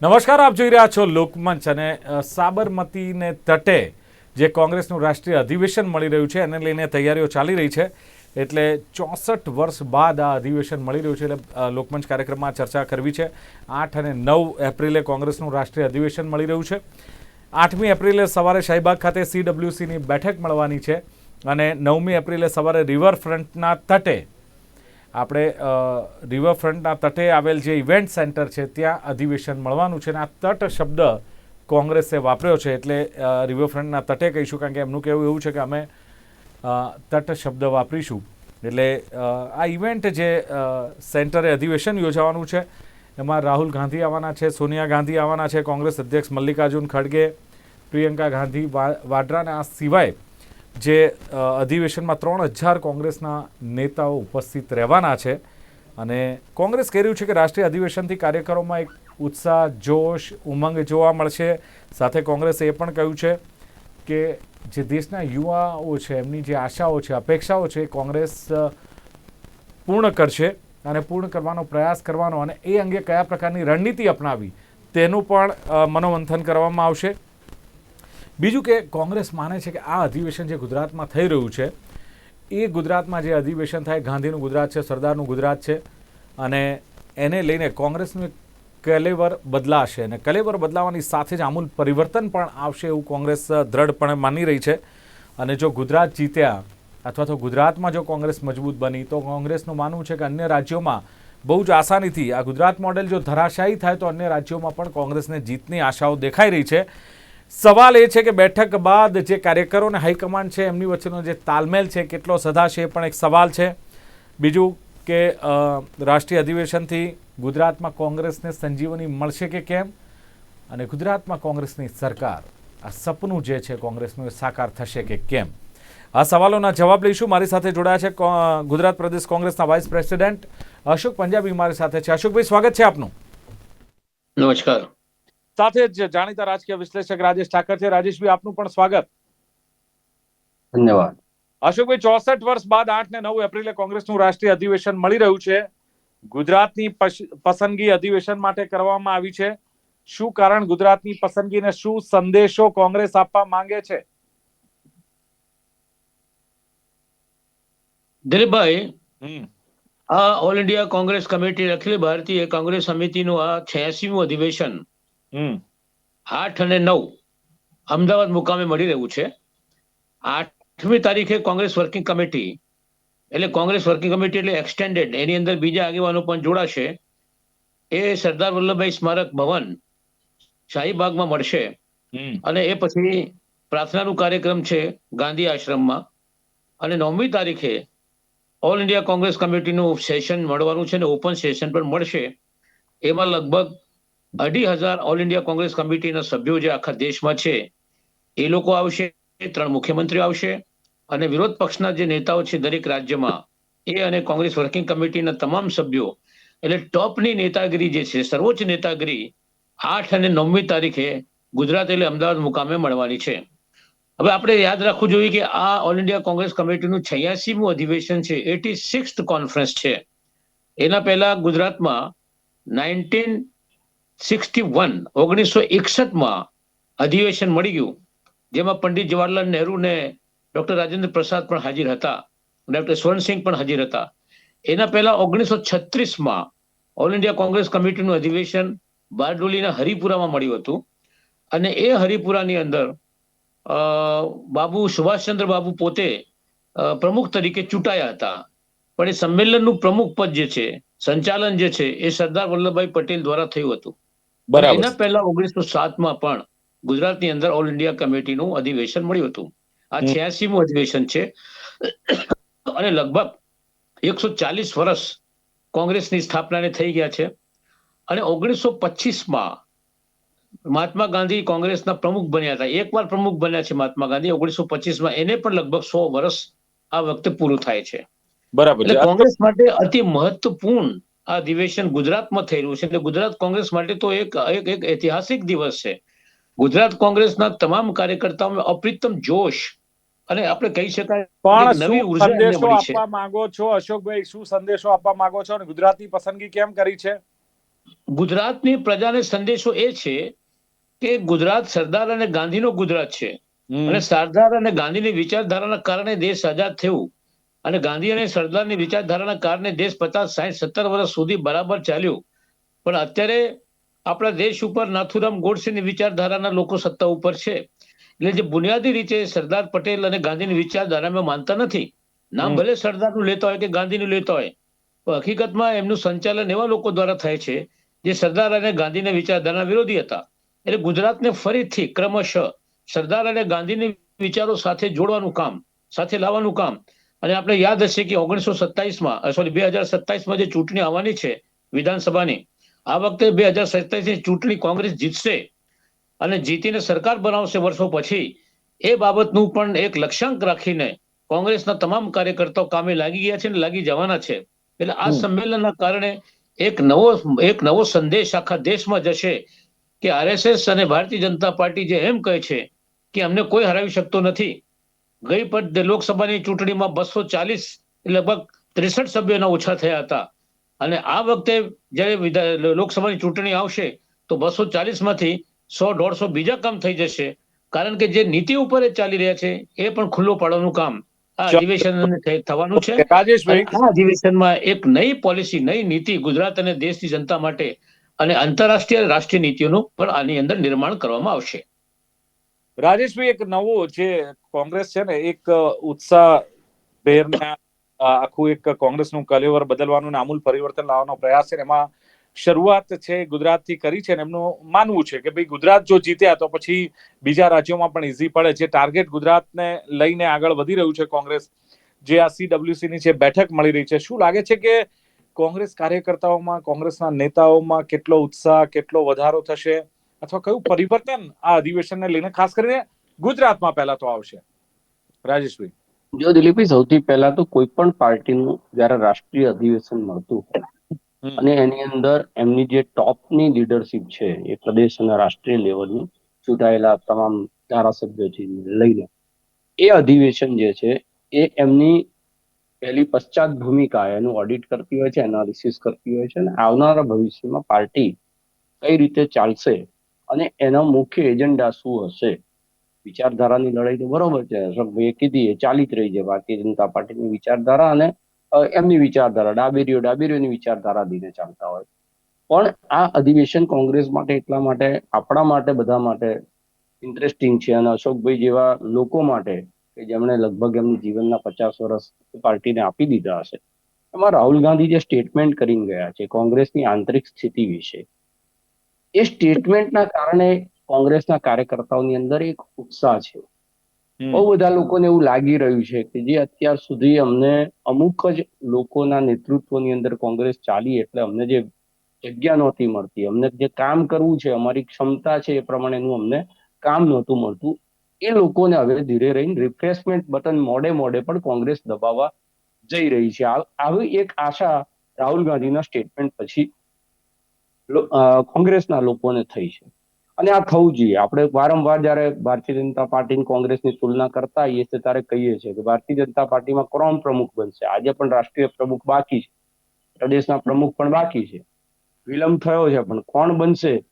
નમસ્કાર, આપ જોઈ રહ્યા છો લોકમંચ અને સાબરમતીને તટે જે કોંગ્રેસનું રાષ્ટ્રીય અધિવેશન મળી રહ્યું છે, એને લઈને તૈયારીઓ ચાલી રહી છે. એટલે ચોસઠ વર્ષ બાદ આ અધિવેશન મળી રહ્યું છે, એટલે લોકમંચ કાર્યક્રમમાં ચર્ચા કરવી છે. આઠ અને નવ એપ્રિલે કોંગ્રેસનું રાષ્ટ્રીય અધિવેશન મળી રહ્યું છે. આઠમી એપ્રિલે સવારે શાહીબાગ ખાતે સીડબ્લ્યુસીની બેઠક મળવાની છે અને નવમી એપ્રિલે સવારે રિવરફ્રન્ટના તટે આપણે રિવરફ્રન્ટના તટે આવેલ જે ઇવેન્ટ સેન્ટર છે, ત્યાં અધિવેશન મળવાનું છે અને આ તટ શબ્દ કોંગ્રેસે વાપર્યો છે એટલે રિવરફ્રન્ટના તટે કહીશું કારણ કે એમનું કહેવું એવું છે કે અમે તટ શબ્દ વાપરીશું. એટલે આ ઇવેન્ટ જે સેન્ટરે અધિવેશન યોજાવાનું છે, એમાં રાહુલ ગાંધી આવવાના છે, સોનિયા ગાંધી આવવાના છે, કોંગ્રેસ અધ્યક્ષ મલ્લિકાર્જુન ખડગે, પ્રિયંકા ગાંધી વા- વાડ્રાને આ સિવાય જે અધિવેશનમાં ત્રણ હજાર કોંગ્રેસના નેતાઓ ઉપસ્થિત રહેવાના છે. અને કોંગ્રેસ કહી રહ્યું છે કે રાષ્ટ્રીય અધિવેશનથી કાર્યકરોમાં એક ઉત્સાહ, જોશ, ઉમંગ જોવા મળશે. સાથે કોંગ્રેસે એ પણ કહ્યું છે કે જે દેશના યુવાઓ છે, એમની જે આશાઓ છે, અપેક્ષાઓ છે કોંગ્રેસ પૂર્ણ કરશે અને પૂર્ણ કરવાનો પ્રયાસ કરવાનો અને એ અંગે કયા પ્રકારની રણનીતિ અપનાવી તેનું પણ મનોમંથન કરવામાં આવશે. બીજું કે કોંગ્રેસ માને છે કે આ અધિવેશન જે ગુજરાતમાં થઈ રહ્યું છે, એ ગુજરાતમાં જે અધિવેશન થાય, ગાંધીનું ગુજરાત છે, સરદારનું ગુજરાત છે, અને એને લઈને કોંગ્રેસનું કલેવર બદલાશે અને કલેવર બદલાવાની સાથે જ આમૂલ પરિવર્તન પણ આવશે એવું કોંગ્રેસ દ્રઢપણે માની રહી છે. અને જો ગુજરાત જીત્યા અથવા તો ગુજરાતમાં જો કોંગ્રેસ મજબૂત બની, તો કોંગ્રેસનું માનવું છે કે અન્ય રાજ્યોમાં બહુ જ આસાનીથી આ ગુજરાત મોડેલ જો ધરાશાયી થાય, તો અન્ય રાજ્યોમાં પણ કોંગ્રેસને જીતની આશાઓ દેખાઈ રહી છે. સવાલ એ છે કે બેઠક બાદ જે કાર્યકરો અને હાઈકમાન્ડ છે, એમની વચ્ચેનો જે તાલમેલ છે, કેટલો સધાશે એ પણ એક સવાલ છે. બીજું કે રાષ્ટ્રીય અધિવેશનથી ગુજરાતમાં કોંગ્રેસને સંજીવની મળશે કે કેમ? અને ગુજરાતમાં કોંગ્રેસની સરકાર, આ સપનું જે છે કોંગ્રેસનું એ સાકાર થશે કે કેમ? આ સવાલોના જવાબ લઈશું. મારી સાથે જોડાયા છે ગુજરાત પ્રદેશ કોંગ્રેસના વાઇસ પ્રેસિડેન્ટ અશોક પંજાબી મારી સાથે છે. અશોકભાઈ, સ્વાગત છે આપનું. નમસ્કાર. સાથે જ જાણીતા રાજકીય વિશ્લેષક રાજેશ ઠાકર છે. રાજેશભાઈ આપનું પણ સ્વાગત. ધન્યવાદ. અશોકભાઈ ચોસઠ વર્ષ બાદ આઠ ને નવ એપ્રિલે કોંગ્રેસનું રાષ્ટ્રીય અધિવેશન મળી રહ્યું છે. ગુજરાતની પસંદગી અધિવેશન માટે કરવામાં આવી છે. શું કારણ ગુજરાતની પસંદગીને શું સંદેશો કોંગ્રેસ આપવા માંગે છે? દિલીપભાઈ આ all India Congress committee Akhil Bharatiya Congress સમિતિનું આ છ્યાસીમું અધિવેશન આઠ અને નવ અમદાવાદ મુકામે મળી રહ્યું છે. આઠમી તારીખે કોંગ્રેસ વર્કિંગ કમિટી એટલે કોંગ્રેસ વર્કિંગ કમિટી એટલે એક્સટેન્ડેડ એની અંદર બીજા આગેવાનો પણ જોડાશે. એ સરદાર વલ્લભભાઈ સ્મારક ભવન શાહીબાગમાં મળશે. અને એ પછી પ્રાર્થનાનું કાર્યક્રમ છે ગાંધી આશ્રમમાં. અને નવમી તારીખે ઓલ ઇન્ડિયા કોંગ્રેસ કમિટીનું સેશન મળવાનું છે ને ઓપન સેશન પણ મળશે. એમાં લગભગ અઢી હજાર ઓલ ઇન્ડિયા કોંગ્રેસ કમિટીના સભ્યો જે આખા દેશમાં છે, એ લોકો આવશે, ત્રણ મુખ્યમંત્રીઓ આવશે અને વિરોધ પક્ષના જે નેતાઓ છે દરેક રાજ્યમાં, એ અને કોંગ્રેસ વર્કિંગ કમિટીના તમામ સભ્યો, એટલે ટોપની નેતાગીરી જે છે, સર્વોચ્ચ નેતાગીરી, આઠ અને નવમી તારીખે ગુજરાત એટલે અમદાવાદ મુકામે મળવાની છે. હવે આપણે યાદ રાખવું જોઈએ કે આ ઓલ ઇન્ડિયા કોંગ્રેસ કમિટીનું છયાસીમું અધિવેશન છે, એટી સિક્સ કોન્ફરન્સ છે. એના પહેલા ગુજરાતમાં નાઇન્ટીન સિક્સટી વન ઓગણીસો એકસઠમાં અધિવેશન મળી ગયું, જેમાં પંડિત જવાહરલાલ નહેરુ ને ડોક્ટર રાજેન્દ્ર પ્રસાદ પણ હાજર હતા ડોક્ટર સ્વર્ણસિંહ પણ હાજર હતા. એના પહેલા ઓગણીસો છત્રીસમાં ઓલ ઇન્ડિયા કોંગ્રેસ કમિટીનું અધિવેશન બારડોલીના હરિપુરામાં મળ્યું હતું અને એ હરિપુરાની અંદર બાબુ સુભાષચંદ્ર બાબુ પોતે પ્રમુખ તરીકે ચૂંટાયા હતા. પણ એ સંમેલનનું પ્રમુખ પદ જે છે, સંચાલન જે છે, એ સરદાર વલ્લભભાઈ પટેલ દ્વારા થયું હતું. એના પહેલા ઓગણીસો સાતમાં પણ ગુજરાતની અંદર ઓલ ઇન્ડિયા કમિટીનું અધિવેશન મળ્યું હતું. આ છ્યાસીમું અધિવેશન છે. અને લગભગ એકસો ચાલીસ વર્ષ કોંગ્રેસની સ્થાપનાને થઈ ગયા છે. અને ઓગણીસો પચીસમાં મહાત્મા ગાંધી કોંગ્રેસના પ્રમુખ બન્યા હતા. એકવાર પ્રમુખ બન્યા છે મહાત્મા ગાંધી ઓગણીસો પચીસમાં એને પણ લગભગ સો વર્ષ આ વખતે પૂરું થાય છે. બરાબર. કોંગ્રેસ માટે અતિ મહત્વપૂર્ણ આ અધિવેશન ગુજરાતમાં થઈ રહ્યું છે. એટલે ગુજરાત કોંગ્રેસ માટે તો એક એક એક ઐતિહાસિક દિવસ છે. ગુજરાત કોંગ્રેસના તમામ કાર્યકર્તાઓમાં અપ્રિતમ જોશ અને આપણે કહી શકાય પણ નવી સંદેશો આપવા માંગો છો અશોકભાઈ? શું સંદેશો આપવા માંગો છો અને ગુજરાતની પસંદગી કેમ કરી છે? ગુજરાતની પ્રજાને સંદેશો એ છે કે ગુજરાત સરદાર અને ગાંધીનો ગુજરાત છે. અને સરદાર અને ગાંધીની વિચારધારાના કારણે દેશ આઝાદ થયું. અને ગાંધી અને સરદારની વિચારધારાના કારણે દેશ પચાસ સાઠ સત્તર વર્ષ સુધી બરાબર ચાલ્યો. પણ અત્યારે આપણા દેશ ઉપર નાથુરામ ગોડસેની વિચારધારાના લોકો સત્તા ઉપર છે. એટલે જે બુનિયાદી રીતે સરદાર પટેલ અને ગાંધીની વિચારધારામાં માનતા નથી. નામ ભલે સરદારનું લેતા હોય કે ગાંધીનું લેતા હોય પણ હકીકતમાં એમનું સંચાલન એવા લોકો દ્વારા થાય છે જે સરદાર અને ગાંધીના વિચારધારા વિરોધી હતા. એટલે ગુજરાતને ફરીથી ક્રમશઃ સરદાર અને ગાંધીની વિચારો સાથે જોડવાનું કામ સાથે લાવવાનું કામ અને આપણે યાદ હશે કે ઓગણીસો સત્તાવીસમાં સોરી બે હજાર સત્તાવીસમાં જે ચૂંટણી આવવાની છે વિધાનસભાની આ વખતે બે હજાર સત્તાવીસની ચૂંટણી કોંગ્રેસ જીતશે અને જીતીને સરકાર બનાવશે વર્ષો પછી એ બાબતનું પણ એક લક્ષ્યાંક રાખીને કોંગ્રેસના તમામ કાર્યકર્તાઓ કામે લાગી ગયા છે અને લાગી જવાના છે. એટલે આ સંમેલનના કારણે એક નવો એક નવો સંદેશ આખા દેશમાં જશે કે આરએસએસ અને ભારતીય જનતા પાર્ટી જે એમ કહે છે કે અમને કોઈ હરાવી શકતો નથી. ગઈ પર લોકસભાની ચૂંટણીમાં બસો ચાલીસ લગભગ ત્રેસઠ સભ્યોના ઓછા થયા હતા. અને આ વખતે જ્યારે લોકસભાની ચૂંટણી આવશે તો બસો ચાલીસમાંથી સો દોઢસો બીજા કામ થઈ જશે. કારણ કે જે નીતિ ઉપર ચાલી રહ્યા છે એ પણ ખુલ્લો પાડવાનું કામ આ અધિવેશન થવાનું છે. રાજેશભાઈ. આ અધિવેશનમાં એક નઈ પોલિસી નઈ નીતિ ગુજરાત અને દેશની જનતા માટે અને આંતરરાષ્ટ્રીય રાષ્ટ્રીય નીતિઓનું પણ આની અંદર નિર્માણ કરવામાં આવશે. રાજેશભાઈ, એક નવો જે કોંગ્રેસ છે ને, એક ઉત્સાહ ભેરના આખું એક કોંગ્રેસનું કલેવર બદલવાનું આમૂલ પરિવર્તન લાવવાનો પ્રયાસ છે એમાં શરૂઆત છે ગુજરાતથી કરી છે એમનું માનવું છે કે ભાઈ ગુજરાત જો જીત્યા તો પછી બીજા રાજ્યોમાં પણ ઈઝી પડે. છે ટાર્ગેટ ગુજરાતને લઈને આગળ વધી રહ્યું છે કોંગ્રેસ, જે આ સીડબ્લ્યુસી ની જે બેઠક મળી રહી છે, શું લાગે છે કે કોંગ્રેસ કાર્યકર્તાઓમાં, કોંગ્રેસના નેતાઓમાં કેટલો ઉત્સાહ, કેટલો વધારો થશે? અથવા કયું પરિવર્તન આ અધિવેશનને લઈને ખાસ કરીને ગુજરાતમાં પહેલા તો આવશે? રાજેશભાઈ. જો દિલીપભાઈ સૌથી પહેલા તો કોઈ પણ પાર્ટીનું જયારે રાષ્ટ્રીય અધિવેશન મળતું હોય અને એની અંદર એમની જે ટોપની લીડરશિપ છે એ પ્રદેશ અને રાષ્ટ્રીય લેવલની ચૂંટાયેલા તમામ ધારાસભ્યોથી લઈને એ અધિવેશન જે છે એ એમની પહેલી પશ્ચાત ભૂમિકા એનું ઓડિટ કરતી હોય છે એનાલિસિસ કરતી હોય છે અને આવનારા ભવિષ્યમાં પાર્ટી કઈ રીતે ચાલશે અને એનો મુખ્ય એજન્ડા શું હશે? વિચારધારાની લડાઈ તો બરોબર છે. અશોકભાઈએ કીધી એ ચાલી જ રહી છે. ભારતીય જનતા પાર્ટીની વિચારધારા અને એમની વિચારધારા, ડાબેરીઓ ડાબેરીઓની વિચારધારા લઈને ચાલતા હોય. પણ આ અધિવેશન કોંગ્રેસ માટે એટલા માટે, આપણા માટે, બધા માટે ઇન્ટરેસ્ટિંગ છે. અને અશોકભાઈ જેવા લોકો માટે કે જેમણે લગભગ એમની જીવનના પચાસ વર્ષ પાર્ટીને આપી દીધા હશે. એમાં રાહુલ ગાંધી જે સ્ટેટમેન્ટ કરીને ગયા છે, કોંગ્રેસની આંતરિક સ્થિતિ વિશે. એ સ્ટેટમેન્ટના કારણે કોંગ્રેસના કાર્યકર્તાઓની અંદર એક ઉત્સાહ છે. બહુ બધા લોકોને એવું લાગી રહ્યું છે કે જે અત્યાર સુધી અમને અમુક જ લોકોના નેતૃત્વની અંદર કોંગ્રેસ ચાલી એટલે અમને જે જગ્યા નહોતી મળતી અમને જે કામ કરવું છે અમારી ક્ષમતા છે એ પ્રમાણેનું અમને કામ નહોતું મળતું એ લોકોને હવે ધીરે રહીને રિફ્રેશમેન્ટ બટન મોડે મોડે પણ કોંગ્રેસ દબાવવા જઈ રહી છે. આવી એક આશા રાહુલ ગાંધીના સ્ટેટમેન્ટ પછી કોંગ્રેસના લોકોને થઈ છે. અને આ થવું જોઈએ. આપણે વારંવાર જ્યારે ભારતીય જનતા પાર્ટી કોંગ્રેસની તુલના કરતા આવીએ છીએ ત્યારે કહીએ છીએ કે ભારતીય જનતા પાર્ટીમાં કોણ પ્રમુખ બનશે? આજે પણ રાષ્ટ્રીય પ્રમુખ બાકી છે. પ્રદેશના પ્રમુખ પણ બાકી છે. વિલંબ થયો છે, પણ કોણ બનશે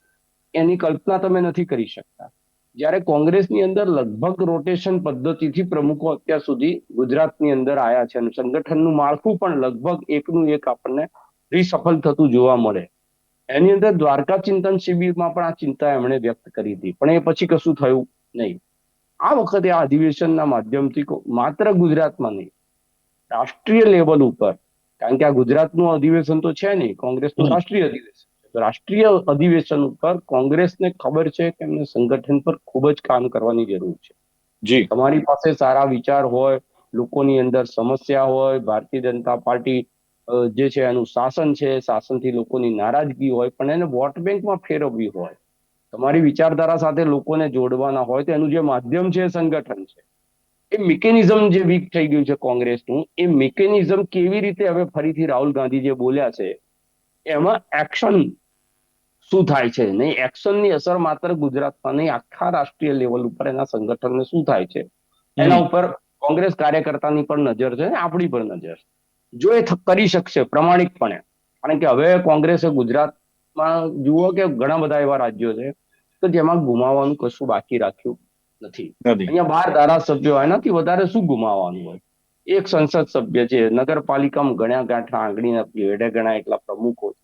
એની કલ્પના તમે નથી કરી શકતા. જ્યારે કોંગ્રેસની અંદર લગભગ રોટેશન પદ્ધતિથી પ્રમુખો અત્યાર સુધી ગુજરાતની અંદર આયા છે અને સંગઠનનું માળખું પણ લગભગ એકનું એક આપણને રિસફલ થતું જોવા મળે. એની અંદર દ્વારકા ચિંતન શિબિરમાં પણ આ ચિંતા એમણે વ્યક્ત કરી હતી. પણ એ પછી કશું થયું નહીં. આ વખતે આ અધિવેશનના માધ્યમથી માત્ર ગુજરાતમાં નહીં રાષ્ટ્રીય લેવલ ઉપર કારણ કે આ ગુજરાતનું અધિવેશન તો છે નહીં કોંગ્રેસનું રાષ્ટ્રીય અધિવેશન તો રાષ્ટ્રીય અધિવેશન ઉપર કોંગ્રેસને ખબર છે કે એમને સંગઠન પર ખૂબ જ કામ કરવાની જરૂર છે. જી. તમારી પાસે સારા વિચાર હોય લોકોની અંદર સમસ્યા હોય ભારતીય જનતા પાર્ટી જે છે એનું શાસન છે શાસનથી લોકોની નારાજગી હોય પણ એને વોટ બેંકમાં ફેરવવી હોય. તમારી વિચારધારા સાથે લોકોને જોડવાના હોય તો એનું જે માધ્યમ છે સંગઠન છે. એ મિકેનિઝમ જે વીક થઈ ગયું છે કોંગ્રેસનું એ મિકેનિઝમ કેવી રીતે હવે ફરીથી રાહુલ ગાંધી જે બોલ્યા છે એમાં એક્શન શું થાય છે? નહીં એક્શનની અસર માત્ર ગુજરાતમાં નહીં આખા રાષ્ટ્રીય લેવલ ઉપર એના સંગઠનને શું થાય છે? એના ઉપર કોંગ્રેસ કાર્યકર્તાની પણ નજર છે આપણી પણ નજર છે. જો એ કરી શકશે પ્રમાણિકપણે. કારણ કે હવે કોંગ્રેસે ગુજરાતમાં જુઓ કે ઘણા બધા એવા રાજ્યો છે કે જેમાં ગુમાવવાનું કશું બાકી રાખ્યું નથી. અહીંયા બાર ધારાસભ્યો એનાથી વધારે શું ગુમાવવાનું હોય? એક સંસદ સભ્ય છે નગરપાલિકામાં ગણ્યા ગાંઠા આંગળીના ભેડે ગણા એટલા પ્રમુખો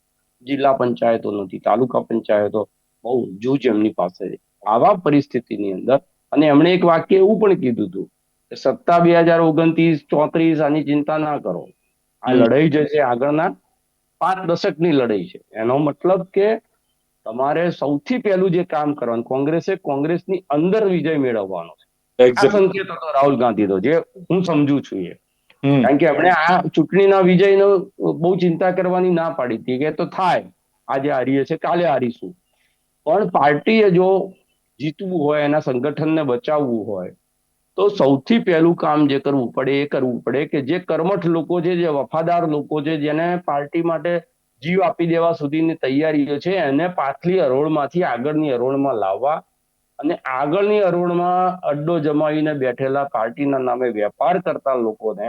જિલ્લા પંચાયતો નથી તાલુકા પંચાયતો બહુ જૂજ એમની પાસે છે. આવા પરિસ્થિતિની અંદર અને એમણે એક વાક્ય એવું પણ કીધું હતું કે સત્તા બે હજાર ઓગણત્રીસ ચોત્રીસ આની ચિંતા ના કરો. આ લડાઈ જે છે આગળના પાંચ દશકની લડાઈ છે. એનો મતલબ કે તમારે સૌથી પહેલું જે કામ કરવાનું કોંગ્રેસે કોંગ્રેસની અંદર વિજય મેળવવાનો છે. આ સંકેત હતો રાહુલ ગાંધી તો જે હું સમજુ છું એ. કારણ કે એમણે આ ચૂંટણીના વિજયનો બહુ ચિંતા કરવાની ના પાડી હતી કે તો થાય આજે હારીએ છે કાલે હારીશું. પણ પાર્ટીએ જો જીતવું હોય એના સંગઠનને બચાવવું હોય તો સૌથી પહેલું કામ જે કરવું પડે એ કરવું પડે કે જે કર્મઠ લોકો છે, જે વફાદાર લોકો છે, જેને પાર્ટી માટે જીવ આપી દેવા સુધીની તૈયારીઓ છે, એને પાછલી હરોળમાંથી આગળની હરોળમાં લાવવા અને આગળની હરોળમાં અડ્ડો જમાવીને બેઠેલા પાર્ટીના નામે વેપાર કરતા લોકોને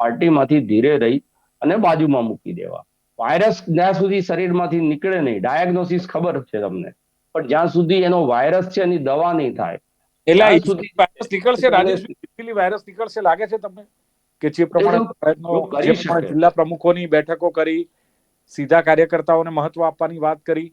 પાર્ટીમાંથી ધીરે રહી અને બાજુમાં મૂકી દેવા. વાયરસ જ્યાં સુધી શરીરમાંથી નીકળે નહીં, ડાયગ્નોસિસ ખબર છે તમને. પણ જ્યાં સુધી એનો વાયરસ છે એની દવા નહીં થાય એટલે વાયરસ નીકળશે રાજેશભાઈ વાયરસ નીકળશે લાગે છે તમને? કે જે પ્રમાણે પ્રયત્નો જે પ્રમાણે જિલ્લા પ્રમુખોની બેઠકો કરી સીધા કાર્યકર્તાઓને મહત્વ આપવાની વાત કરી.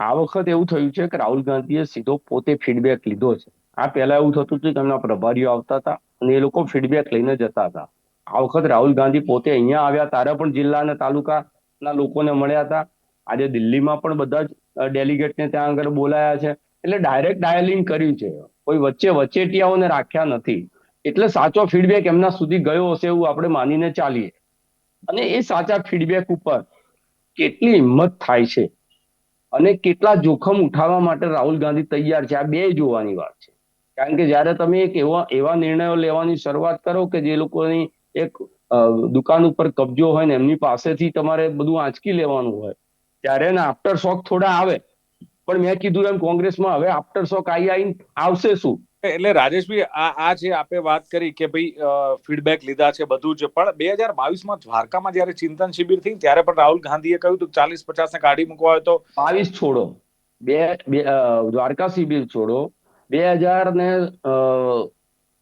આ વખત એવું થયું છે કે રાહુલ ગાંધીએ સીધો પોતે ફીડબેક લીધો છે. આ પહેલા એવું થતું હતું કે એમના પ્રભારીઓ આવતા હતા અને એ લોકો ફીડબેક લઈને જતા હતા. આ વખત રાહુલ ગાંધી પોતે અહીંયા આવ્યા તારા પણ જિલ્લા અને તાલુકાના લોકોને મળ્યા હતા. આજે દિલ્હીમાં પણ બધા જ ડેલિગેટને ત્યાં આગળ બોલાયા છે. એટલે ડાયરેક્ટ ડાયલિંગ કર્યું છે. કોઈ વચ્ચે વચેટિયાઓને રાખ્યા નથી. એટલે સાચો ફીડબેક એમના સુધી ગયો હશે એવું આપણે માનીને ચાલીએ. અને એ સાચા ફીડબેક ઉપર કેટલી હિંમત થાય છે અને કેટલા જોખમ ઉઠાવવા માટે રાહુલ ગાંધી તૈયાર છે. આ બે જોવાની વાત છે. કારણ કે જ્યારે તમે એક એવા એવા નિર્ણયો લેવાની શરૂઆત કરો કે જે લોકોની એક દુકાન ઉપર કબજો હોય ને એમની પાસેથી તમારે બધું આંચકી લેવાનું હોય, ત્યારે ને આફ્ટર શોક થોડા આવે. પણ મેં કીધું એમ કોંગ્રેસમાં હવે આફ્ટર શોક આઈ આઈ આવશે શું? એટલે રાજેશભાઈ આ આ જે આપે વાત કરી કે ભાઈ ફીડબેક લીધા છે બધું જ પણ બે હજાર બાવીસમાં દ્વારકામાં જયારે ચિંતન શિબિર થઈ ત્યારે પણ રાહુલ ગાંધીએ કહ્યું હતું ચાલીસ પચાસ ને કાઢી મૂકવા હોય તો બાવીસ છોડો. બે દ્વારકા શિબિર છોડો. બે હજાર ને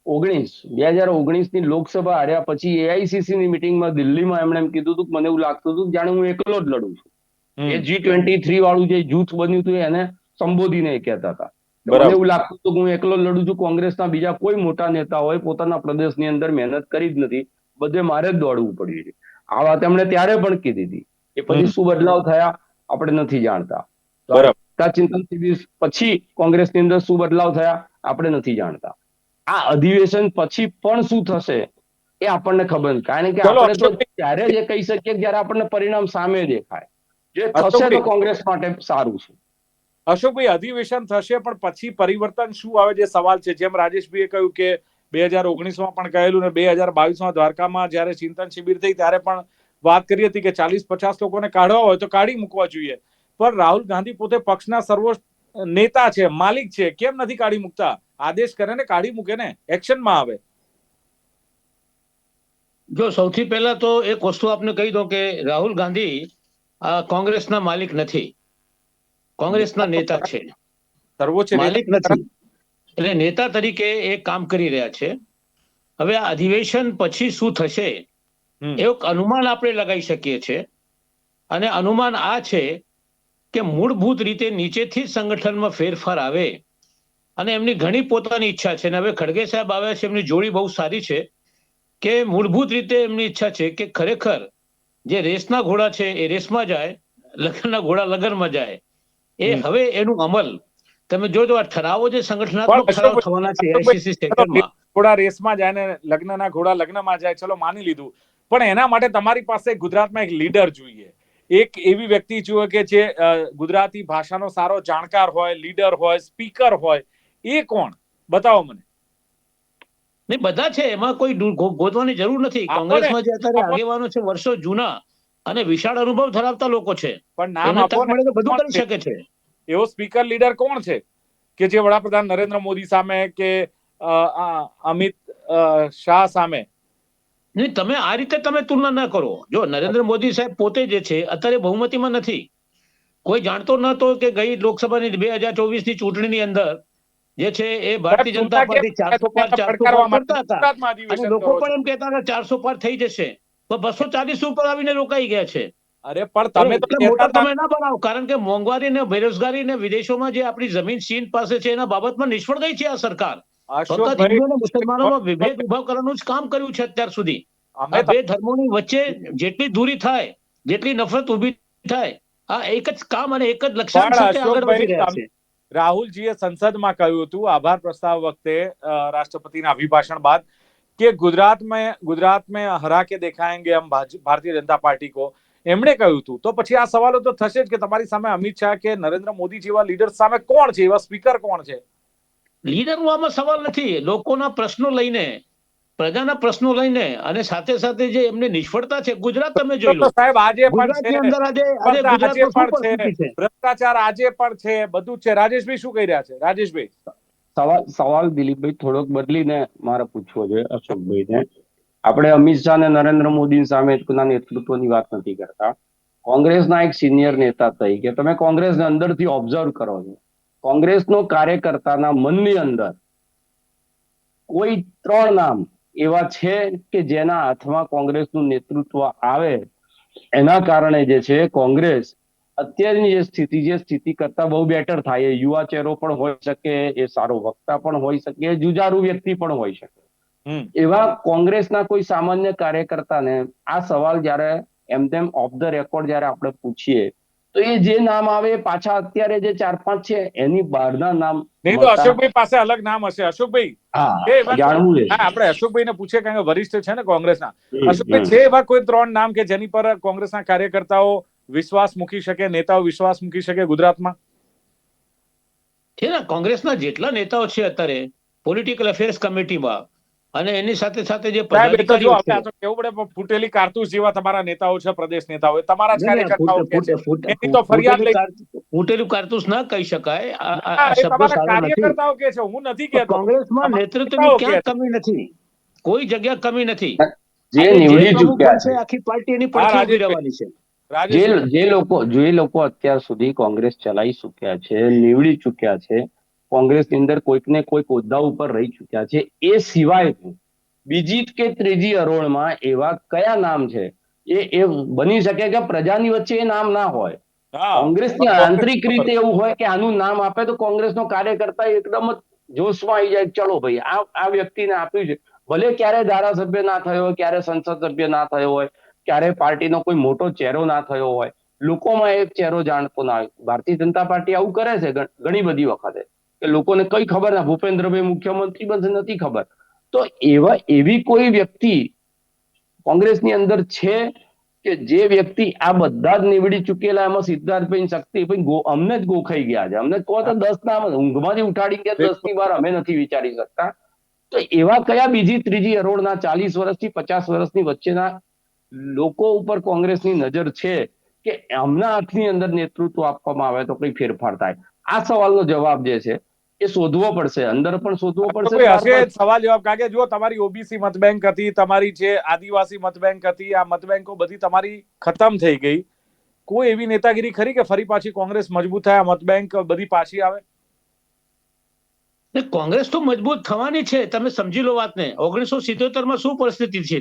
ઓગણીસ. બે હજાર ઓગણીસની લોકસભા હાર્યા પછી એઆઈસીસી ની મિટિંગમાં દિલ્હીમાં એમણે એમ કીધું હતું મને એવું લાગતું હતું કે જાણે હું એકલો જ લડું છું. એ જી ટ્વેન્ટી થ્રી વાળું જે જૂથ બન્યું હતું એને સંબોધીને એ કહેતા હતા. મને એવું લાગતું હતું કે હું એકલો લડું છું કોંગ્રેસના બીજા કોઈ મોટા નેતા હોય પોતાના પ્રદેશની અંદર મહેનત કરી જ નથી બધે મારે જ દોડવું પડ્યું છે. આ વાત એમણે ત્યારે પણ કીધી હતી. એ પછી શું બદલાવ થયા આપણે નથી જાણતા. બરાબર. ચિંતન શિબિર પછી કોંગ્રેસની અંદર શું બદલાવ થયા આપણે નથી જાણતા. આ અધિવેશન પછી પણ શું થશે એ આપણને ખબર નથી. કારણ કે આપણે તો ત્યારે જ કહી શકીએ જ્યારે આપણને પરિણામ સામે દેખાય. જે થશે તો કોંગ્રેસ માટે સારું છે. અશોકભાઈ અધિવેશન થશે પણ પછી પરિવર્તન શું આવે જે સવાલ છે? જેમ રાજેશભાઈએ કહ્યું કે બે હજાર ઓગણીસમાં પણ કહેલું ને બે હજાર બાવીસમાં દ્વારકામાં જ્યારે ચિંતન શિબિર થઈ ત્યારે પણ વાત કરી હતી કે ચાલીસ પચાસ લોકોને કાઢવા હોય તો કાઢી મૂકવા જોઈએ. પણ રાહુલ ગાંધી પોતે પક્ષના સર્વોચ્ચ નેતા છે માલિક છે કેમ નથી કાઢી મૂકતા? આદેશ કરે ને કાઢી મૂકે ને એક્શનમાં આવે. જો સૌથી પહેલા તો એક વસ્તુ આપને કહી દો કે રાહુલ ગાંધી કોંગ્રેસના માલિક નથી. કોંગ્રેસના નેતા છે. સર્વોચ્ચ માલિક નથી. એટલે નેતા તરીકે એ કામ કરી રહ્યા છે. હવે આ અધિવેશન પછી શું થશે. એવું અનુમાન આપણે લગાવી શકીએ છીએ. અને અનુમાન આ છે કે મૂળભૂત રીતે નીચેથી સંગઠનમાં ફેરફાર આવે અને એમની ઘણી પોતાની ઈચ્છા છે. અને હવે ખડગે સાહેબ આવ્યા છે એમની જોડી બહુ સારી છે કે મૂળભૂત રીતે એમની ઈચ્છા છે કે ખરેખર જે રેસના ઘોડા છે એ રેસમાં જાય લગ્નના ઘોડા લગ્નમાં જાય. એ હવે એનું અમલ. તમે જોજો આ ઠરાવો જે સંગઠનાત્મક ઠરાવ થવાના છે આઈસીસી સેક્ટરમાં. ઘોડા રેસમાં જાય ને લગ્નના ઘોડા લગ્નમાં જાય ચલો માની લીધું. પણ એના માટે તમારી પાસે ગુજરાતમાં એક લીડર જોઈએ. એક એવી વ્યક્તિ જોઈએ કે જે ગુજરાતી ભાષાનો સારો જાણકાર હોય લીડર હોય સ્પીકર હોય. એ કોણ? બતાવો મને. નહીં બધા છે એમાં કોઈ ગોતવાની જરૂર નથી. કોંગ્રેસમાં જે અત્યારે આગેવાનો છે વર્ષો જૂના અને વિશાળ અનુભવ ધરાવતા લોકો છે. પણ નામ આપો તો બધું કરી શકે છે. એવો સ્પીકર લીડર કોણ છે? કે જે વડાપ્રધાન નરેન્દ્ર મોદી સામે કે અમિત શાહ સામે? નહીં તમે આ રીતે તમે તુલના ન કરો. જો નરેન્દ્ર મોદી સાહેબ પોતે જે છે અત્યારે બહુમતીમાં નથી. કોઈ જાણતો ન તો કે ગઈ લોકસભાની બે હજાર ચોવીસની ચૂંટણીની અંદર જે છે એ ભારતીય જનતા પાર્ટી ચારસો પાર ચારસો કરતા હતા. અને લોકો પણ એમ કહેતા હતા ચારસો પાર થઈ જશે. તો બસો ચાલીસ ઉપર આવીને રોકાઈ ગયા છે. અરે પણ તમે તો મોટા તમે ના બનાવો. કારણ કે મોંઘવારી ને બેરોજગારી ને વિદેશોમાં જે આપણી જમીન ચીન પાસે છે એના બાબતમાં નિષ્ફળ ગઈ છે આ સરકાર. ફક્ત હિન્દુ અને મુસલમાનોમાં વિભેદ ઊભા કરવાનું જ કામ કર્યું છે અત્યાર સુધી. આ બે ધર્મોની વચ્ચે જેટલી દૂરી થાય જેટલી નફરત ઊભી થાય આ એક જ કામ અને એક જ લક્ષ્યાંક સાથે આગળ વધી રહ્યા છે. રાહુલજીએ સંસદમાં કહ્યું હતું, આભાર પ્રસ્તાવ વખતે રાષ્ટ્રપતિના અભિભાષણ બાદ, કે ગુજરાત में હરા કે દેખાએંગે હમ ભારતીય જનતા પાર્ટી કો. એમણે કહ્યું હતું. તો પછી આ સવાલો તો થશે જ કે તમારી સામે અમિત શાહ કે નરેન્દ્ર મોદી જેવા લીડર સામે કોણ છે? એવા સ્પીકર કોણ છે? લીડરોમાં સવાલ નથી. લોકોના પ્રશ્નો લઈને પ્રજાના પ્રશ્નો લઈને અને સાથે સાથે જે એમની નિષ્ફળતા છે ગુજરાત તમે જોઈ લો. સાહેબ આજે પણ છે ભ્રષ્ટાચાર આજે પણ છે બધું જ છે. રાજેશભાઈ શું કહી રહ્યા છે? રાજેશભાઈ. સવાલ સવાલ દિલીપભાઈ થોડોક બદલીને મારે પૂછવો છે અશોકભાઈને. આપણે અમિત શાહ અને નરેન્દ્ર મોદી સામે ના નેતૃત્વની વાત નથી કરતા. કોંગ્રેસના એક સિનિયર નેતા તરીકે તમે કોંગ્રેસને અંદરથી ઓબ્ઝર્વ કરો છો. કોંગ્રેસનો કાર્યકર્તાના મનની અંદર કોઈ ત્રણ નામ એવા છે કે જેના હાથમાં કોંગ્રેસનું નેતૃત્વ આવે? એના કારણે જે છે કોંગ્રેસ અત્યારની જે સ્થિતિ જે સ્થિતિ કરતા બહુ બેટર થાય. એ યુવા ચહેરો પણ હોઈ શકે એ સારો વક્તા પણ હોઈ શકે એ જુજારુ વ્યક્તિ પણ હોઈ શકે. એવા કોંગ્રેસના કોઈ સામાન્ય કાર્યકર્તાને આ સવાલ જ્યારે એમ તેમ ઓફ ધ રેકોર્ડ જ્યારે આપણે પૂછીએ તો એ જે નામ આવે પાછા અત્યારે જે ચાર પાંચ છે એની બહારના નામ નહીં તો અશોકભાઈ પાસે અલગ નામ હશે. અશોકભાઈ જાણવું છે. આપણે અશોકભાઈને પૂછીએ કારણ કે વરિષ્ઠ છે ને કોંગ્રેસના. અશોકભાઈ છે એવા કોઈ ત્રણ નામ કે જેની પર કોંગ્રેસના કાર્યકર્તાઓ વિશ્વાસ મૂકી શકે નેતાઓ વિશ્વાસ મૂકી શકે ગુજરાતમાં? છે ને કોંગ્રેસના જેટલા નેતાઓ છે અત્યારે પોલિટિકલ અફેર્સ કમિટીમાં અને એની સાથે સાથે જે ફૂટેલી કારતૂસ જેવા તમારા નેતાઓ છે પ્રદેશ નેતાઓ તમારા જ કાર્યકર્તાઓ એની તો ફરિયાદ લઈ- ફૂટેલું કાર- કારતૂસ ના કહી શકાય. આ- શબ્દો કાર્યકર્તાઓ કે છે હું નથી કહેતો. કોંગ્રેસમાં નેતૃત્વની ક્યાં કમી નથી. કોઈ જગ્યા કમી નથી. જે નીવડી ચૂક્યા છે આખી પાર્ટી એની પડખે ઊભી રહેવાની છે. જે જે લોકો જે લોકો અત્યાર સુધી કોંગ્રેસ ચલાવી ચૂક્યા છે નીવડી ચૂક્યા છે કોંગ્રેસની અંદર કોઈક ને કોઈક હોદ્દા ઉપર રહી ચૂક્યા છે. એ સિવાય બીજી કે ત્રીજી હરોળમાં એવા કયા નામ છે? એ એ બની શકે કે પ્રજાની વચ્ચે એ નામ ના હોય. કોંગ્રેસની આંતરિક રીતે એવું હોય કે આનું નામ આપે તો કોંગ્રેસનો કાર્યકર્તા એકદમ જ જોશમાં આવી જાય ચલો ભાઈ આ આ વ્યક્તિને આપ્યું છે. ભલે ક્યારે ધારાસભ્ય ના થયો હોય ક્યારે સંસદ સભ્ય ના થયો હોય ક્યારે પાર્ટીનો કોઈ મોટો ચહેરો ના થયો હોય લોકોમાં એક ચહેરો જાણતો ના હોય. ભારતીય જનતા પાર્ટી આવું કરે છે ઘણી બધી વખતે. કે લોકોને કઈ ખબર ના ભૂપેન્દ્રભાઈ મુખ્યમંત્રી બનશે નથી ખબર. તો એવા એવી કોઈ વ્યક્તિ કોંગ્રેસની અંદર છે કે જે વ્યક્તિ આ બધા જ નીવડી ચૂકેલા એમાં સિદ્ધાર્થભાઈ શક્તિભાઈ અમને જ ગોખાઈ ગયા છે. અમને કહો તો દસ નામ ઊંઘમાંથી ઉઠાડી ગયા દસની વાર અમે નથી વિચારી શકતા. તો એવા કયા બીજી ત્રીજી હરોળના ચાલીસ વર્ષથી પચાસ વર્ષની વચ્ચેના લોકો ઉપર કોંગ્રેસની નજર છે કે એમના હાથની અંદર નેતૃત્વ આપવામાં આવે તો કઈ ફેરફાર થાય? આ સવાલનો જવાબ જે છે એ શોધવો પડશે. અંદર પણ શોધવો પડશે હશે? સવાલ જવાબ કારણ કે જો તમારી ઓબીસી મત બેંક હતી તમારી જે આદિવાસી મત બેંક હતી આ મત બેંકો બધી તમારી ખતમ થઈ ગઈ. કોઈ એવી નેતાગીરી ખરી કે ફરી પાછી કોંગ્રેસ મજબૂત થાય આ મત બેંક બધી પાછી આવે? કોંગ્રેસ તો મજબૂત થવાની છે. તમે સમજી લો વાતને. ઓગણીસો સિત્યોતેરમાં શું પરિસ્થિતિ છે?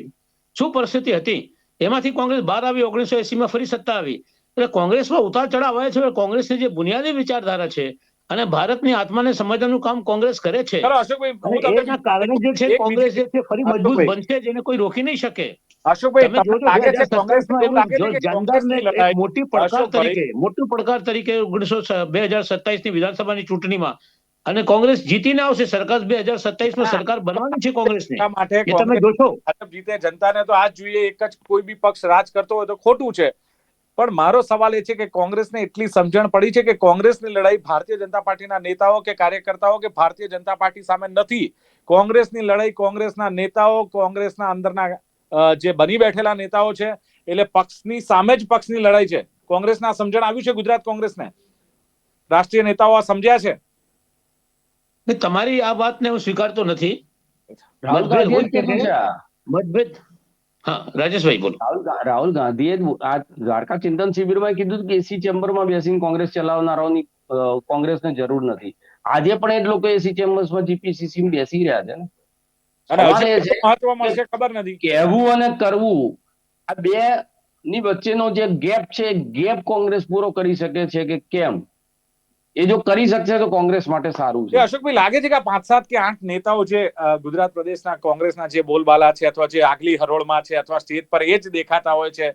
શું પરિસ્થિતિ હતી? એમાંથી કોંગ્રેસ બહાર આવી ઓગણીસો એસી માં ફરી સત્તા આવી. એટલે કોંગ્રેસમાં ઉતાર ચઢાવ આવે છે કોંગ્રેસની જે બુનિયાદી વિચારધારા છે અને ભારતની આત્માને સમજવાનું કામ કોંગ્રેસ કરે છે ચલો અશોકભાઈ અને હું તમને એના કારણે જે છે કોંગ્રેસ જે છે ફરી મજબૂત બનશે જેને કોઈ રોકી નહીં શકે. અશોકભાઈ તમે તમને જોજો લાગે છે 2027 કોંગ્રેસમાં એવું લાગે જો છે કે જનતાને કોંગ્રેસની એક લડાઈ. મોટી પડકાર તરીકે મોટું પડકાર તરીકે ઓગણીસો બે હજાર સત્તાવીસની વિધાનસભાની ચૂંટણીમાં. અને કોંગ્રેસ જીતીને આવશે સરકાર બે હજાર સત્તાવીસમાં સરકાર બનવાની છે કોંગ્રેસ માટે તમે જોશો. જીતે જનતાને તો આ જોઈએ એક જ કોઈ બી પક્ષ રાજ કરતો હોય તો ખોટું છે. પણ મારો સવાલ એ છે કે કોંગ્રેસને એટલી સમજણ પડી છે કે કોંગ્રેસની લડાઈ ભારતીય જનતા પાર્ટીના નેતાઓ કે કાર્યકર્તાઓ કે ભારતીય જનતા પાર્ટી સામે નથી. કોંગ્રેસની લડાઈ કોંગ્રેસના નેતાઓ કોંગ્રેસના અંદરના જે બની બેઠેલા નેતાઓ છે એટલે પક્ષની સામે જ પક્ષની લડાઈ છે. કોંગ્રેસના સમજણ આવ્યું છે ગુજરાત કોંગ્રેસને? રાષ્ટ્રીય નેતાઓ આ સમજ્યા છે? તમારી આ વાતને હું સ્વીકારતો નથી. મતભેદ રાજેશભાઈ બોલો. રાહુલ રાહુલ ગાંધીએ આ દ્વારકા ચિંતન શિબિરમાં કીધું કે એસી ચેમ્બરમાં બેસીને કોંગ્રેસ ચલાવનારાઓની કોંગ્રેસને જરૂર નથી. આજે પણ એ જ લોકો એસી ચેમ્બર્સમાં જીપીસીસી બેસી રહ્યા છે ને. છે ખબર નથી. કહેવું અને કરવું આ બે ની વચ્ચેનો જે ગેપ છે ગેપ કોંગ્રેસ પૂરો કરી શકે છે કે કેમ? એ જો કરી શકશે તો કોંગ્રેસ માટે સારું છે. અશોકભાઈ લાગે છે કે પાંચ સાત કે આઠ નેતાઓ જે ગુજરાત પ્રદેશના કોંગ્રેસના જે બોલબાલા છે અથવા જે આગલી હરોળમાં છે અથવા સ્ટેજ પર એ જ દેખાતા હોય છે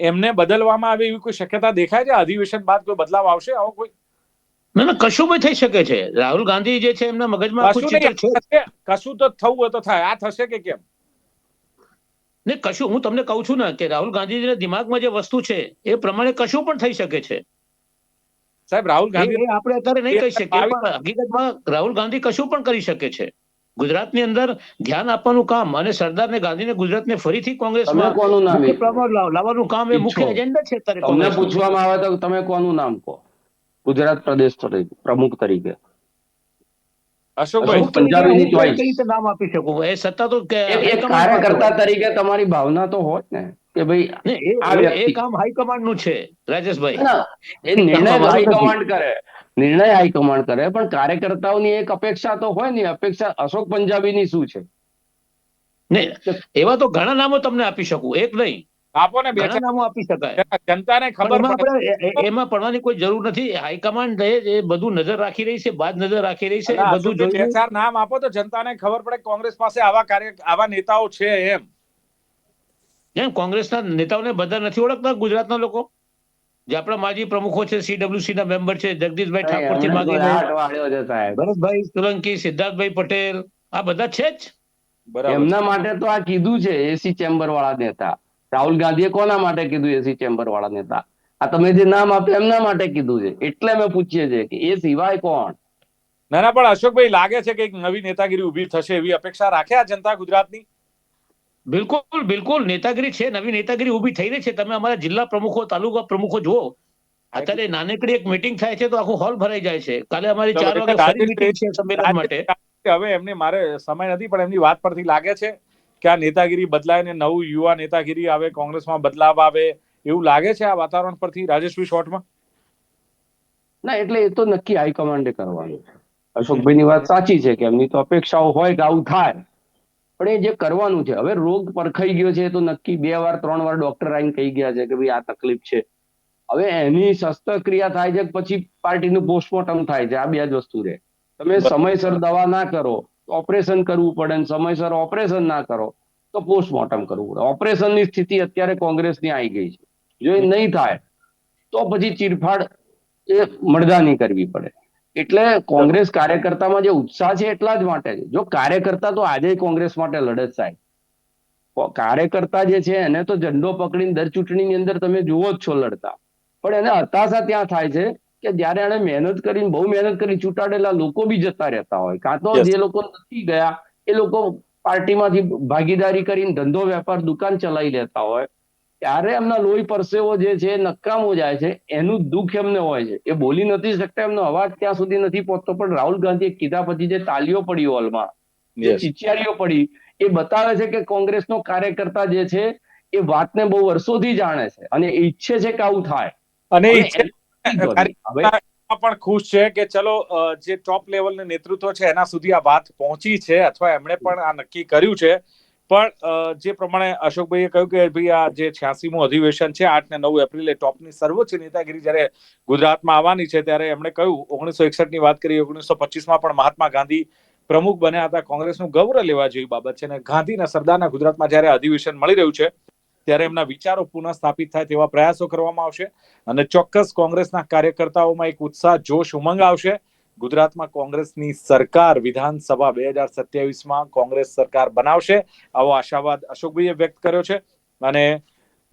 એમને બદલવામાં આવે એવી કોઈ શક્યતા દેખાય છે? અધિવેશન બાદ કોઈ બદલાવ આવશે આવો કોઈ? ના ના કશું પણ થઈ શકે છે. રાહુલ ગાંધી જે છે એમના મગજમાં કશું તો થવું હોય તો થાય. આ થશે કે કેમ? ને કશું હું તમને કહું છું ને કે રાહુલ ગાંધીજીના દિમાગમાં જે વસ્તુ છે એ પ્રમાણે કશું પણ થઈ શકે છે. સાહેબ રાહુલ ગાંધી આપણે અત્યારે નહીં કહી શકીએ હકીકતમાં રાહુલ ગાંધી કશું પણ કરી શકે છે. ગુજરાતની અંદર ધ્યાન આપવાનું કામ અને સરદારને ગાંધીને ગુજરાતને ફરીથી કોંગ્રેસમાં લાવવાનું કામ એ મુખ્ય એજન્ડા છે અત્યારે તમને પૂછવામાં આવે તો તમે કોનું નામ કહો? ગુજરાત પ્રદેશ તરીકે પ્રમુખ તરીકે. અશોકભાઈ. અશોક પંજાબીની રીતે નામ આપી શકું? એ સત્તા તો એક કાર્યકર્તા તરીકે તમારી ભાવના તો હોય ને. કે ભાઈ એ- કામ હાઈકમાન્ડનું છે રાજેશભાઈ. એ નિર્ણય હાઈકમાન્ડ કરે. નિર્ણય હાઈકમાન્ડ કરે પણ કાર્યકર્તાઓની એક અપેક્ષા તો હોય ને અપેક્ષા અશોક પંજાબીની શું છે? ને એવા તો ઘણા નામો તમને આપી શકું એક નહીં. આપો ને બે નામો આપી શકાય. જનતાને ખબર એમાં પડવાની કોઈ જરૂર નથી. હાઈકમાન્ડ એ એ બધું નજર રાખી રહી છે બાદ નજર રાખી રહી છે બધું બે ચાર નામ આપો તો જનતાને ખબર પડે કોંગ્રેસ પાસે આવા કાર્ય આવા નેતાઓ છે એમ. કેમ કોંગ્રેસના નેતાઓને બધા નથી ઓળખતા ગુજરાતના લોકો? જે આપણા માજી પ્રમુખો છે સીડબ્લ્યુસી ના મેમ્બર છે જગદીશભાઈ ઠાકોરથી માંગીને છે ભરતભાઈ સોલંકી સિદ્ધાર્થભાઈ પટેલ આ બધા છે જ? એમના માટે તો આ કીધું છે એસી ચેમ્બર વાળા નેતા. રાહુલ ગાંધીએ કોના માટે કીધું એસી ચેમ્બર વાળા નેતા? આ તમે જે નામ આપ્યું એમના માટે કીધું છે. એટલે અમે પૂછીએ છીએ કે એ સિવાય કોણ? ના ના પણ અશોકભાઈ લાગે છે કે એક નવી નેતાગીરી ઊભી થશે એવી અપેક્ષા રાખે આ જનતા ગુજરાતની? બિલકુલ બિલકુલ. નેતાગીરી છે નવી નેતાગીરી ઊભી થઈ રહી છે. તમે અમારા જિલ્લા પ્રમુખો તાલુકા પ્રમુખો જુઓ. અત્યારે નાનકડી એક મીટિંગ થાય છે તો આખું હોલ ભરાઈ જાય છે. કાલે અમારી ચાર વાગે ફરી મીટિંગ છે સંમેલન માટે. હવે એમને મારે સમય નથી પણ એમની વાત પરથી લાગે છે કે આ નેતાગીરી બદલાય ને નવું યુવા નેતાગીરી આવે કોંગ્રેસમાં બદલાવ આવે એવું લાગે છે આ વાતાવરણ પરથી? રાજેશભાઈ શોર્ટમાં? ના એટલે એ તો નક્કી હાઈકમાન્ડે કરવાનું અશોકભાઈ અશોકભાઈની વાત સાચી છે કે એમની તો અપેક્ષાઓ હોય કે આવું થાય. પણ એ જે કરવાનું છે હવે રોગ પરખાઈ ગયો છે તો નક્કી બે વાર ત્રણ વાર ડોક્ટર આવીને કહી ગયા છે કે ભાઈ આ તકલીફ છે. હવે એની શસ્ત્રક્રિયા થાય છે પછી પાર્ટીનું પોસ્ટમોર્ટમ થાય છે આ બે જ વસ્તુ રહે. તમે સમયસર દવા ના કરો ઓપરેશન કરવું પડે ને સમયસર ઓપરેશન ના કરો તો પોસ્ટમોર્ટમ કરવું પડે. ઓપરેશનની સ્થિતિ અત્યારે કોંગ્રેસની આવી ગઈ છે. જો એ નહીં થાય તો પછી ચીરફાડ એ મરદાની કરવી પડે. એટલે કોંગ્રેસ કાર્યકર્તામાં જે ઉત્સાહ છે એટલા જ માટે છે. જો કાર્યકર્તા તો આજે કોંગ્રેસ માટે લડત સાહેબ. કાર્યકર્તા જે છે એને તો ઝંડો પકડીને દર ચૂંટણીની અંદર તમે જુઓ જ છો લડતા. પણ એને હતાશા ત્યાં થાય છે કે જયારે એને મહેનત કરીને બહુ મહેનત કરી ચૂંટાડેલા લોકો બી જતા રહેતા હોય. કાં તો જે લોકો નથી ગયા એ લોકો પાર્ટીમાંથી ભાગીદારી કરીને ધંધો વેપાર દુકાન ચલાવી લેતા હોય. ત્યારે એમના લોહી પરસેવો જે છે નકામો જાય છે એનું દુઃખ એમને હોય છે. એ બોલી નથી શકતા એમનો અવાજ ત્યાં સુધી નથી પહોંચતો પણ રાહુલ ગાંધીએ કીધા પછી જે તાલીઓ પડી હોલમાં જે ચિચિયારીઓ પડી એ બતાવે છે કે કોંગ્રેસનો કાર્યકર્તા જે છે એ વાતને બહુ વર્ષોથી જાણે છે અને ઈચ્છે છે કે આવું થાય. અને પણ ખુશ છે કે ચલો જે ટોપ લેવલ નેતૃત્વ છે એના સુધી આ વાત પહોંચી છે અથવા એમણે પણ આ નક્કી કર્યું છે. પણ જે પ્રમાણે અશોકભાઈએ કહ્યું કે ભાઈ આ જે છ્યાસીમું અધિવેશન છે, આઠ ને નવ એપ્રિલે ટોપની સર્વોચ્ચ નેતાગીરી જ્યારે ગુજરાતમાં આવવાની છે, ત્યારે એમણે કહ્યું, ઓગણીસો એકસઠની વાત કરી, ઓગણીસો પચીસમાં પણ મહાત્મા ગાંધી પ્રમુખ બન્યા હતા, કોંગ્રેસનું ગૌરવ લેવા જેવી બાબત છે, અને ગાંધીના સરદારના ગુજરાતમાં જ્યારે અધિવેશન મળી રહ્યું છે, ત્યારે એમના વિચારો પુનઃ સ્થાપિત થાય તેવા પ્રયાસો કરવામાં આવશે, અને ચોક્કસ કોંગ્રેસના કાર્યકર્તાઓમાં એક ઉત્સાહ, જોશ, ઉમંગ આવશે ગુજરાતમાં કોંગ્રેસની સરકાર વિધાનસભા બે હજાર સત્યાવીસમાં કોંગ્રેસ સરકાર બનાવશે આવો આશાવાદ અશોકભાઈએ વ્યક્ત કર્યો છે. અને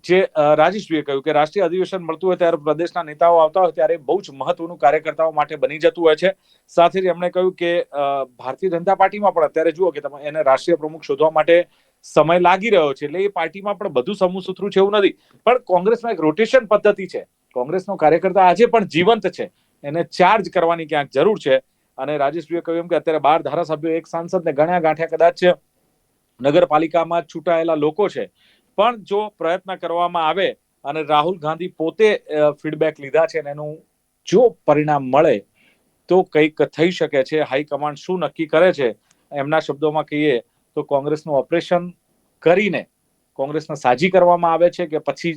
જે અ, રાજેશભાઈએ કહ્યું કે રાષ્ટ્રીય અધિવેશન મળતું હોય ત્યારે પ્રદેશના નેતાઓ આવતા હોય ત્યારે બહુ જ મહત્વનું કાર્યકર્તાઓ માટે બની જતું હોય છે. સાથે જ એમણે કહ્યું કે ભારતીય જનતા પાર્ટીમાં પણ અત્યારે જુઓ કે તમે એને રાષ્ટ્રીય પ્રમુખ શોધવા માટે સમય લાગી રહ્યો છે. એટલે એ પાર્ટીમાં પણ બધું સમૂહ સુથરું છે એવું નથી. પણ કોંગ્રેસમાં એક રોટેશન પદ્ધતિ છે. કોંગ્રેસનો કાર્યકર્તા આજે પણ જીવંત છે. એને ચાર્જ કરવાની ક્યાંક જરૂર છે. અને રાજેશભાઈએ કહ્યું એમ કે અત્યારે બાર ધારાસભ્યો એક સાંસદને ગણ્યા ગાંઠ્યા કદાચ નગરપાલિકામાં છૂટાયેલા લોકો છે. પણ જો પ્રયત્ન કરવામાં આવે અને રાહુલ ગાંધી પોતે ફીડબેક લીધા છે એનું જો પરિણામ મળે, તો કંઈક થઈ શકે છે. હાઈકમાન્ડ શું નક્કી કરે છે? એમના શબ્દોમાં કહીએ તો કોંગ્રેસનું ઓપરેશન કરીને કોંગ્રેસને સાજી કરવામાં આવે છે કે પછી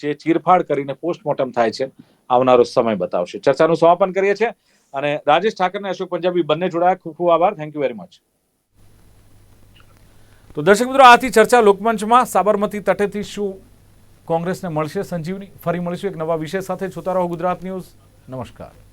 જે ચીરફાડ કરીને પોસ્ટમોર્ટમ થાય છે. આવનારો સમય બતાવશે. ચર્ચાનું સમાપન કરીએ છીએ અને રાજેશ ઠાકર અને અશોક પંજાબી બંને જોડાયા. ખૂબ ખૂબ આભાર. થેન્ક યુ વેરી મચ તો દર્શક મિત્રો, આથી ચર્ચા લોકમંચમાં સાબરમતી તટેથી શું કોંગ્રેસને મળશે? સંજીવની ફરી મળીશું એક નવા વિષય સાથે. જોતા રહો ગુજરાત ન્યૂઝ. નમસ્કાર.